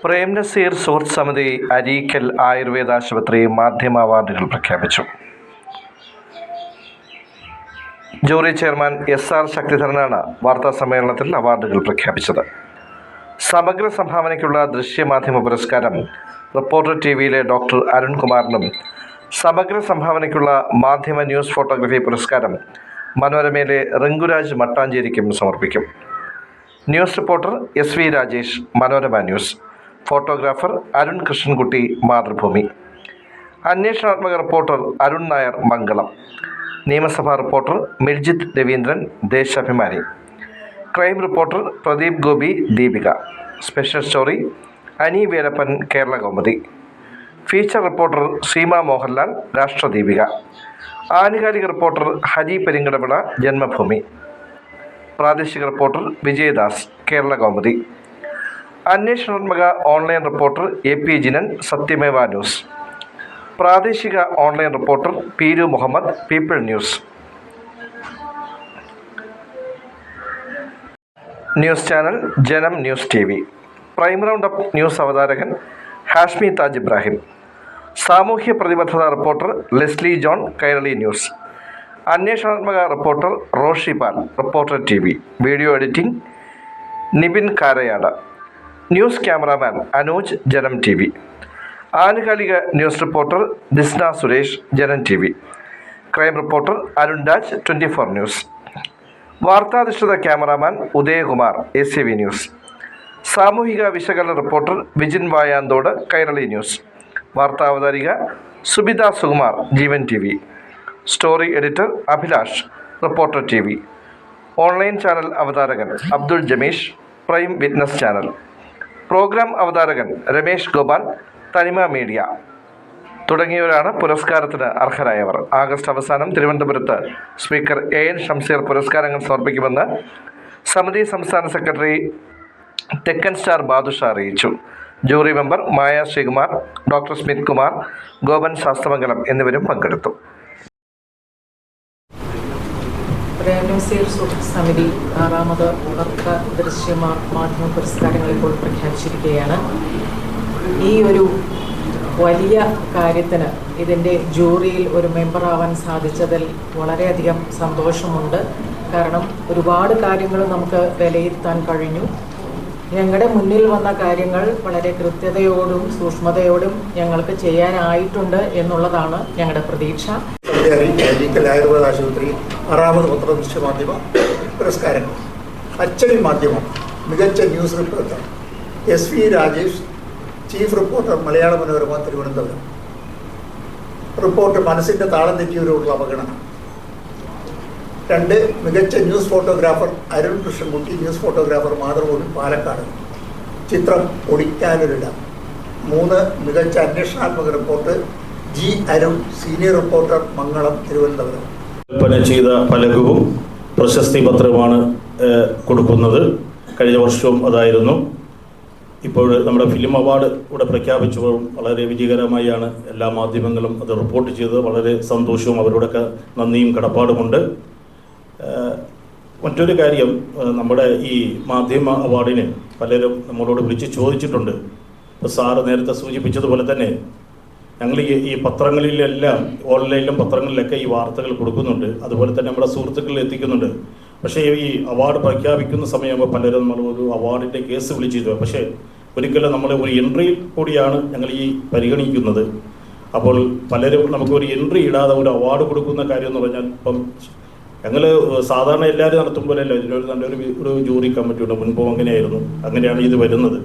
പ്രേം നസീർ സുഹൃത്ത് സമിതി അരീക്കൽ ആയുർവേദ ആശുപത്രി മാധ്യമ അവാർഡുകൾ പ്രഖ്യാപിച്ചു. ജൂറി ചെയർമാൻ എസ് ആർ ശക്തിധരനാണ് വാർത്താ സമ്മേളനത്തിൽ അവാർഡുകൾ പ്രഖ്യാപിച്ചത്. സമഗ്ര സംഭാവനയ്ക്കുള്ള ദൃശ്യമാധ്യമ പുരസ്കാരം റിപ്പോർട്ടർ ടി വിയിലെ ഡോക്ടർ അരുൺകുമാറിനും സമഗ്ര സംഭാവനയ്ക്കുള്ള മാധ്യമ ന്യൂസ് ഫോട്ടോഗ്രഫി പുരസ്കാരം മനോരമയിലെ റിങ്കുരാജ് മട്ടാഞ്ചേരിക്കും സമർപ്പിക്കും. News reporter S V Rajesh Manorama news. Photographer Arun Krishnankutty Mathrubhumi. അന്വേഷണാത്മക reporter Arun Nair Mangalam. നിയമസഭാ reporter Mirjith Raveendran Deshabhimani. Crime reporter Pradeep Gopi Deepika. Special story Ani Veerappan Kerala Kaumudi. Feature reporter Seema Mohanlal Rashtradeepika ആനുകാലിക reporter Hari Perinkadavila Janmabhumi. പ്രാദേശിക reporter Vijayadas Kerala Kaumudi. അന്വേഷണാത്മക online reporter A P Jinan Satyameva news. പ്രാദേശിക online reporter Peeru Muhammad people news. News channel Janam news T V. Prime round up news അവതാരകൻ ഹാഷ്മി താജ് ഇബ്രാഹിം. സാമൂഹ്യ പ്രതിബദ്ധത reporter Leslie John Kairali news. അന്വേഷണാത്മക reporter Roshi Pal reporter T video editing Nibin Karayad. News cameraman Anuj Janam T V. ആനുകാലിക news reporter Disna Suresh Janam T V. Crime reporter Arun Raj twenty four news. വാർത്താധിഷ്ഠിത cameraman Udayakumar A C V news. സാമൂഹിക വിശകലന reporter Vijin Vayanthode Kairali news. വാർത്താ അവതാരിക Subitha Sukumar Jeevan T V. Story editor Abhilash reporter T V. Online channel അവതാരകൻ Abdul Jamish prime witness channel. Programme അവതാരകൻ രമേഷ് ഗോപാൽ തനിമ media. തുടങ്ങിയവരാണ് പുരസ്കാരത്തിന് അർഹരായവർ. August അവസാനം തിരുവനന്തപുരത്ത് സ്പീക്കർ എ എൻ ഷംസീർ പുരസ്കാരങ്ങൾ സമർപ്പിക്കുമെന്ന് സമിതി സംസ്ഥാന സെക്രട്ടറി തെക്കൻ സ്റ്റാർ ബാദുഷ അറിയിച്ചു. Jury member Maya Sreekumar doctor Smith Kumar Gopan Sasthramangalam എന്നിവരും പങ്കെടുത്തു. സുഹൃത്ത് സമിതി ആറാമത് ഉണർക്ക ദൃശ്യ മാധ്യമ പുരസ്കാരങ്ങൾ ഇപ്പോൾ പ്രഖ്യാപിച്ചിരിക്കുകയാണ്. ഈ ഒരു വലിയ കാര്യത്തിന് ഇതിന്റെ ജൂറിയിൽ ഒരു മെമ്പർ ആവാൻ സാധിച്ചതിൽ വളരെയധികം സന്തോഷമുണ്ട്. കാരണം ഒരുപാട് കാര്യങ്ങൾ നമുക്ക് വിലയിരുത്താൻ കഴിഞ്ഞു. ഞങ്ങളുടെ മുന്നിൽ വന്ന കാര്യങ്ങൾ വളരെ കൃത്യതയോടും സൂക്ഷ്മതയോടും ഞങ്ങൾക്ക് ചെയ്യാനായിട്ടുണ്ട് എന്നുള്ളതാണ് ഞങ്ങളുടെ പ്രതീക്ഷ. ആയുർവേദ ആശുപത്രി ആറാമത് പത്രദൃശ്യ മാധ്യമ പുരസ്കാരങ്ങൾ അച്ചടി മാധ്യമം മികച്ച news reporter S V Rajesh chief reporter Malayala Manorama Thiruvananthapuram. Report മനസ്സിന്റെ താളം തെറ്റിയവരോടുള്ള അവഗണന. രണ്ട് മികച്ച news photographer Arun Krishnankutty news photographer Mathrubhumi Palakkad. ചിത്രം ഒടിക്കാനൊരിടം മൂന്ന് മികച്ച അന്വേഷണാത്മക report. G Arun senior reporter Mangalam Thiruvananthapuram. കൽപ്പന ചെയ്ത പലകവും പ്രശസ്തി പത്രവുമാണ് കൊടുക്കുന്നത്. കഴിഞ്ഞ വർഷവും അതായിരുന്നു. ഇപ്പോൾ നമ്മുടെ ഫിലിം അവാർഡ് ഇവിടെ പ്രഖ്യാപിച്ചപ്പോൾ വളരെ വിജയകരമായാണ് എല്ലാ മാധ്യമങ്ങളും അത് റിപ്പോർട്ട് ചെയ്തത്. വളരെ സന്തോഷവും അവരോടൊക്കെ നന്ദിയും കടപ്പാടുമുണ്ട്. മറ്റൊരു കാര്യം നമ്മുടെ ഈ മാധ്യമ അവാർഡിന് പലരും നമ്മളോട് വിളിച്ച് ചോദിച്ചിട്ടുണ്ട്. ഇപ്പോൾ സാറ് നേരത്തെ സൂചിപ്പിച്ചതുപോലെ തന്നെ ഞങ്ങൾ ഈ പത്രങ്ങളിലെല്ലാം ഓൺലൈനിലും പത്രങ്ങളിലൊക്കെ ഈ വാർത്തകൾ കൊടുക്കുന്നുണ്ട്. അതുപോലെ തന്നെ നമ്മുടെ സുഹൃത്തുക്കളിൽ എത്തിക്കുന്നുണ്ട്. പക്ഷേ ഈ അവാർഡ് പ്രഖ്യാപിക്കുന്ന സമയമാകുമ്പോൾ പലരും നമ്മൾ ഒരു അവാർഡിന്റെ കേസ് വിളിച്ചിരുന്നു പക്ഷേ ഒരിക്കലും നമ്മൾ ഒരു എൻട്രിയിൽ കൂടിയാണ് ഞങ്ങൾ ഈ പരിഗണിക്കുന്നത്. അപ്പോൾ പലരും നമുക്ക് ഒരു എൻട്രി ഇടാതെ ഒരു അവാർഡ് കൊടുക്കുന്ന കാര്യം എന്ന് പറഞ്ഞാൽ ഇപ്പം ഞങ്ങൾ സാധാരണ എല്ലാവരും നടത്തുമ്പോഴല്ല ഇതിനൊരു നല്ലൊരു ഒരു ജൂറി കമ്മിറ്റിയുണ്ട് മുൻപും അങ്ങനെയായിരുന്നു. അങ്ങനെയാണ് ഇത് വരുന്നത്.